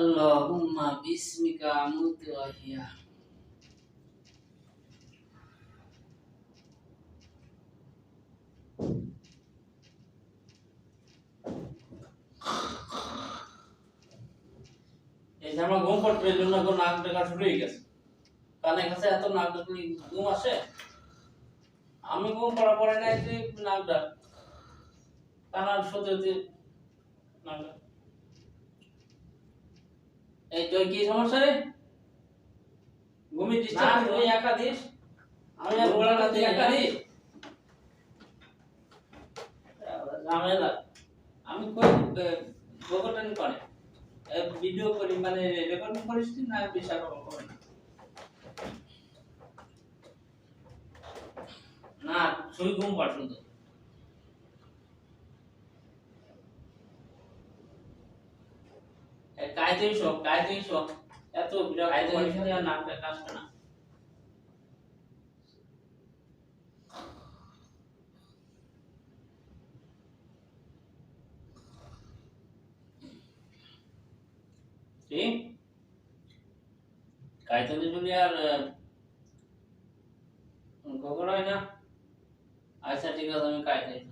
আল্লাহুম্মা বিসমিকা আমুতু ওয়া এই যে আমার ঘুম এই জন্য এখন নাক ডাকা শুরু হয়ে গেছে। কানে কাছে এত নাক ডাকলে ঘুম আসে? আমি ঘুম পড়া পড়ে নাই যে নাক ডাক। কানার সতে হতে নাক ডাক। এই তোর কি সমস্যা রে? না ডিস্টার্ব তুই একা দিস। আমি আর একা দিই ঝামেলা। আমি কই করে। ভিডিও করি মানে রেকর্ডিং করিস না বিশাল করে না শুই ঘুম পাড় শুধু। কায়তেই শোক কায়তেই শোক এত বিরাট কায়তেই শোক আর নামটা কাজটা না কি কায়তালি যদি আর কখন হয় না আচ্ছা ঠিক আছে আমি কায়তাই